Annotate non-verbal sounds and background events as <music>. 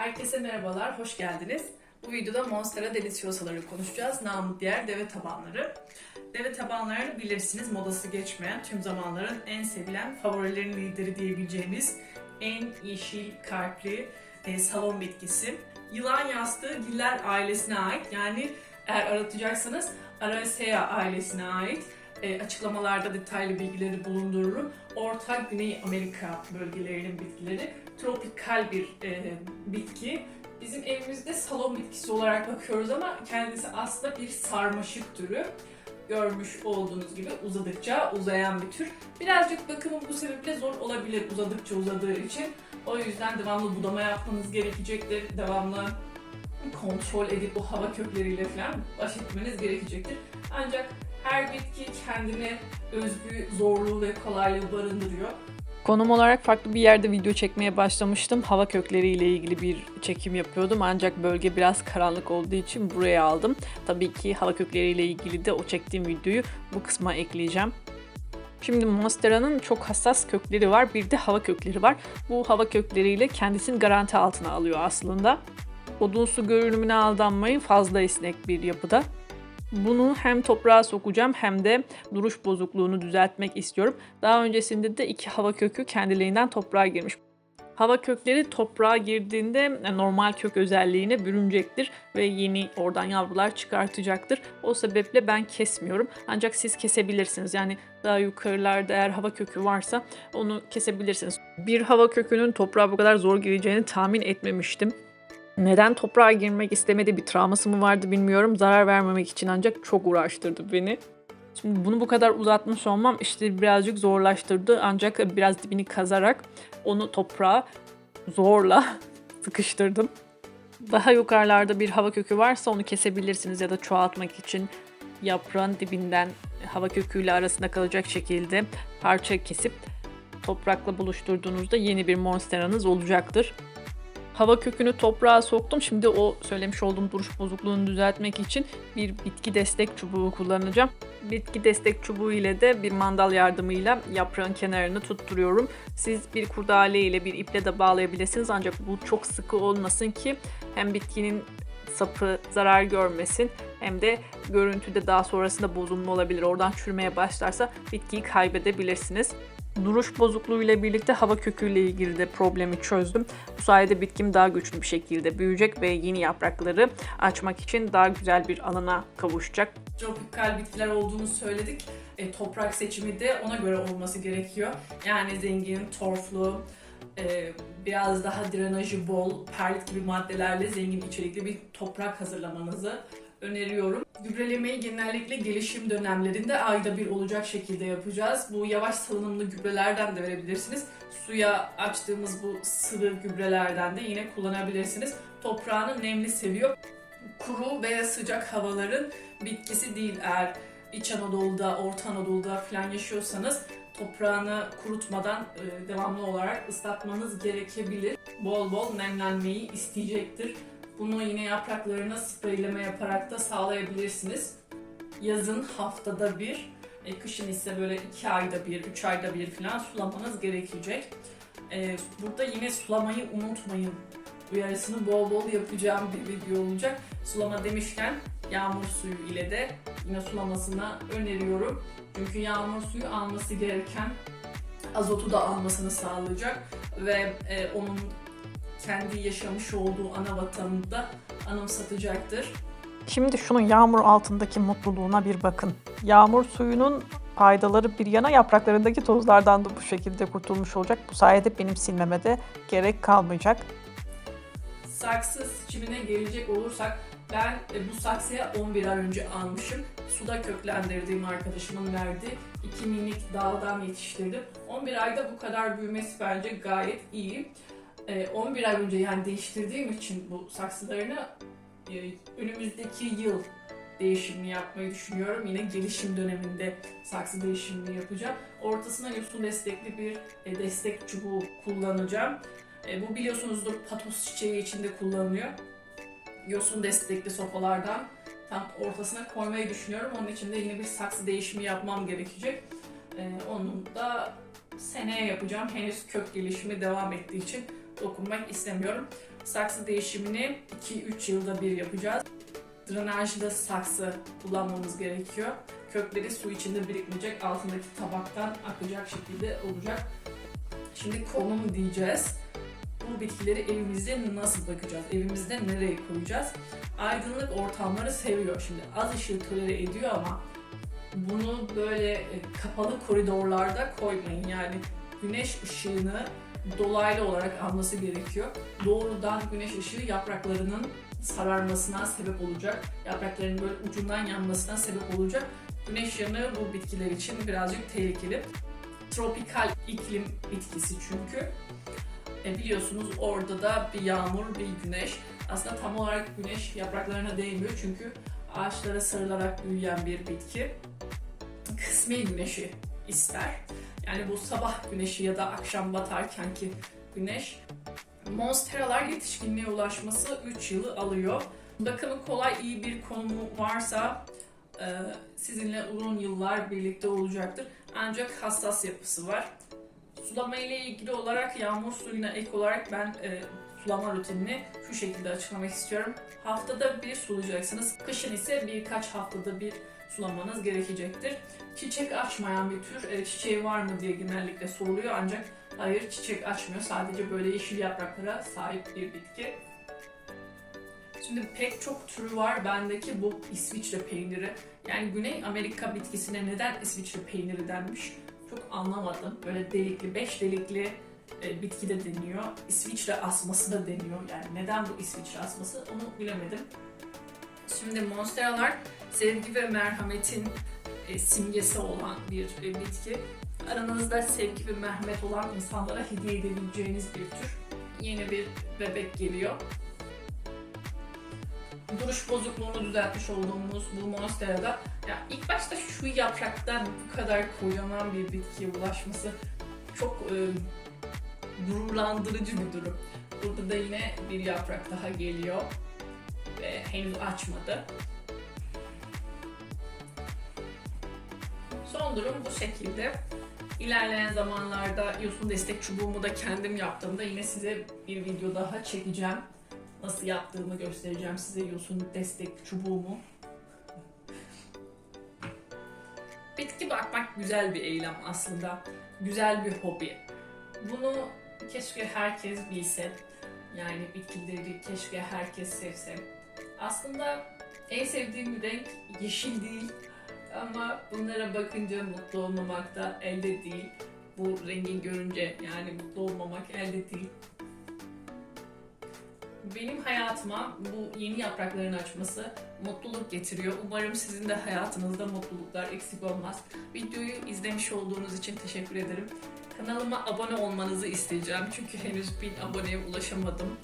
Herkese merhabalar, hoş geldiniz. Bu videoda Monstera Deliciosaları konuşacağız. Namı diğer deve tabanları. Deve tabanlarını bilirsiniz, modası geçmeyen, tüm zamanların en sevilen, favorilerin lideri diyebileceğimiz en yeşil kalpli e, salon bitkisi. Yılan yastığı giller ailesine ait. Yani eğer aratacaksanız Araceae ailesine ait. E, açıklamalarda detaylı bilgileri bulundururum. Orta Güney Amerika bölgelerinin bitkileri tropikal bir e, bitki. Bizim evimizde salon bitkisi olarak bakıyoruz ama kendisi aslında bir sarmaşık türü. Görmüş olduğunuz gibi uzadıkça uzayan bir tür. Birazcık bakımı bu sebeple zor olabilir uzadıkça uzadığı için. O yüzden devamlı budama yapmanız gerekecektir. Devamlı kontrol edip o hava kökleriyle falan baş etmeniz gerekecektir. Ancak her bitki kendine özgü zorluğu ve kolaylığı barındırıyor. Konum olarak farklı bir yerde video çekmeye başlamıştım. Hava kökleriyle ilgili bir çekim yapıyordum ancak bölge biraz karanlık olduğu için buraya aldım. Tabii ki hava kökleriyle ilgili de o çektiğim videoyu bu kısma ekleyeceğim. Şimdi Monstera'nın çok hassas kökleri var. Bir de hava kökleri var. Bu hava kökleriyle kendisini garanti altına alıyor aslında. Odunsu görünümüne aldanmayın. Fazla esnek bir yapıda. Bunu hem toprağa sokacağım hem de duruş bozukluğunu düzeltmek istiyorum. Daha öncesinde de iki hava kökü kendiliğinden toprağa girmiş. Hava kökleri toprağa girdiğinde e, normal kök özelliğine bürünecektir ve yeni oradan yavrular çıkartacaktır. O sebeple ben kesmiyorum. Ancak siz kesebilirsiniz. Yani daha yukarılarda eğer hava kökü varsa onu kesebilirsiniz. Bir hava kökünün toprağa bu kadar zor gireceğini tahmin etmemiştim. Neden toprağa girmek istemedi bir travması mı vardı bilmiyorum. Zarar vermemek için ancak çok uğraştırdı beni. Şimdi bunu bu kadar uzatmış olmam işte birazcık zorlaştırdı. Ancak biraz dibini kazarak onu toprağa zorla <laughs> sıkıştırdım. Daha yukarılarda bir hava kökü varsa onu kesebilirsiniz ya da çoğaltmak için yaprağın dibinden hava köküyle arasında kalacak şekilde parça kesip toprakla buluşturduğunuzda yeni bir monsteranız olacaktır. Hava kökünü toprağa soktum. Şimdi o söylemiş olduğum duruş bozukluğunu düzeltmek için bir bitki destek çubuğu kullanacağım. Bitki destek çubuğu ile de bir mandal yardımıyla yaprağın kenarını tutturuyorum. Siz bir kurdale ile bir iple de bağlayabilirsiniz ancak bu çok sıkı olmasın ki hem bitkinin sapı zarar görmesin hem de görüntüde daha sonrasında bozulma olabilir. Oradan çürümeye başlarsa bitkiyi kaybedebilirsiniz. Duruş bozukluğu ile birlikte hava köküyle ilgili de problemi çözdüm. Bu sayede bitkim daha güçlü bir şekilde büyüyecek ve yeni yaprakları açmak için daha güzel bir alana kavuşacak. tropikal bitkiler olduğunu söyledik. E, toprak seçimi de ona göre olması gerekiyor. Yani zengin, torflu, e, biraz daha drenajı bol, perlit gibi maddelerle zengin içerikli bir toprak hazırlamanızı öneriyorum. Gübrelemeyi genellikle gelişim dönemlerinde ayda bir olacak şekilde yapacağız. Bu yavaş salınımlı gübrelerden de verebilirsiniz. Suya açtığımız bu sıvı gübrelerden de yine kullanabilirsiniz. Toprağını nemli seviyor. Kuru veya sıcak havaların bitkisi değil eğer İç Anadolu'da, Orta Anadolu'da falan yaşıyorsanız toprağını kurutmadan e, devamlı olarak ıslatmanız gerekebilir. Bol bol nemlenmeyi isteyecektir. Bunu yine yapraklarına spreyleme yaparak da sağlayabilirsiniz. Yazın haftada bir, e, kışın ise böyle iki ayda bir, üç ayda bir falan sulamanız gerekecek. E, burada yine sulamayı unutmayın. Uyarısını bol bol yapacağım bir video olacak. Sulama demişken yağmur suyu ile de yine sulamasını öneriyorum. Çünkü yağmur suyu alması gereken azotu da almasını sağlayacak ve e, onun kendi yaşamış olduğu ana vatanını da anımsatacaktır. Şimdi şunun yağmur altındaki mutluluğuna bir bakın. Yağmur suyunun faydaları bir yana yapraklarındaki tozlardan da bu şekilde kurtulmuş olacak. Bu sayede benim silmeme de gerek kalmayacak. Saksı seçimine gelecek olursak ben e, bu saksıya 11 ay önce almışım. Suda köklendirdiğim arkadaşımın verdiği iki minik daldan yetiştirdim. 11 ayda bu kadar büyümesi bence gayet iyi. E, 11 ay önce yani değiştirdiğim için bu saksılarını e, önümüzdeki yıl değişimini yapmayı düşünüyorum. Yine gelişim döneminde saksı değişimini yapacağım. Ortasına yosun destekli bir e, destek çubuğu kullanacağım. E, bu biliyorsunuzdur patos çiçeği içinde kullanılıyor. Yosun destekli sopalardan tam ortasına koymayı düşünüyorum. Onun için de yine bir saksı değişimi yapmam gerekecek. E, onun da seneye yapacağım. Henüz kök gelişimi devam ettiği için dokunmak istemiyorum. Saksı değişimini 2-3 yılda bir yapacağız. Drenajda saksı kullanmamız gerekiyor. Kökleri su içinde birikmeyecek, altındaki tabaktan akacak şekilde olacak. Şimdi konum diyeceğiz. Bu bitkileri evimizde nasıl bakacağız? Evimizde nereye koyacağız? Aydınlık ortamları seviyor. Şimdi az ışığı tolere ediyor ama bunu böyle e, kapalı koridorlarda koymayın. Yani güneş ışığını dolaylı olarak alması gerekiyor. Doğrudan güneş ışığı yapraklarının sararmasına sebep olacak. Yaprakların böyle ucundan yanmasına sebep olacak. Güneş yanığı bu bitkiler için birazcık tehlikeli. Tropikal iklim bitkisi çünkü. E biliyorsunuz orada da bir yağmur, bir güneş. Aslında tam olarak güneş yapraklarına değmiyor çünkü ağaçlara sarılarak büyüyen bir bitki. Kısmi güneşi ister. Yani bu sabah güneşi ya da akşam batarkenki güneş. Monsteralar yetişkinliğe ulaşması 3 yılı alıyor. Bakımı kolay, iyi bir konumu varsa e, sizinle uzun yıllar birlikte olacaktır. Ancak hassas yapısı var. Sulama ile ilgili olarak yağmur suyuna ek olarak ben e, sulama rutinini şu şekilde açıklamak istiyorum. Haftada bir sulayacaksınız. Kışın ise birkaç haftada bir sulamanız gerekecektir. Çiçek açmayan bir tür, e, çiçeği var mı diye genellikle soruluyor ancak hayır çiçek açmıyor. Sadece böyle yeşil yapraklara sahip bir bitki. Şimdi pek çok türü var. Bendeki bu İsviçre peyniri. Yani Güney Amerika bitkisine neden İsviçre peyniri denmiş çok anlamadım. Böyle delikli, beş delikli e, bitki de deniyor. İsviçre asması da deniyor. Yani neden bu İsviçre asması onu bilemedim. Şimdi monsteralar sevgi ve merhametin e, simgesi olan bir e, bitki. Aranızda sevgi ve merhamet olan insanlara hediye edebileceğiniz bir tür. Yeni bir bebek geliyor. Duruş bozukluğunu düzeltmiş olduğumuz bu monsterada ya ilk başta şu yapraktan bu kadar kocaman bir bitkiye ulaşması çok e, gururlandırıcı bir durum. Burada da yine bir yaprak daha geliyor henüz açmadı. Son durum bu şekilde. İlerleyen zamanlarda yosun destek çubuğumu da kendim yaptığımda yine size bir video daha çekeceğim. Nasıl yaptığımı göstereceğim size yosun destek çubuğumu. Bitki bakmak güzel bir eylem aslında. Güzel bir hobi. Bunu keşke herkes bilse. Yani bitkileri keşke herkes sevse. Aslında en sevdiğim renk yeşil değil. Ama bunlara bakınca mutlu olmamak da elde değil. Bu rengi görünce yani mutlu olmamak elde değil. Benim hayatıma bu yeni yaprakların açması mutluluk getiriyor. Umarım sizin de hayatınızda mutluluklar eksik olmaz. Videoyu izlemiş olduğunuz için teşekkür ederim. Kanalıma abone olmanızı isteyeceğim çünkü henüz 1000 aboneye ulaşamadım.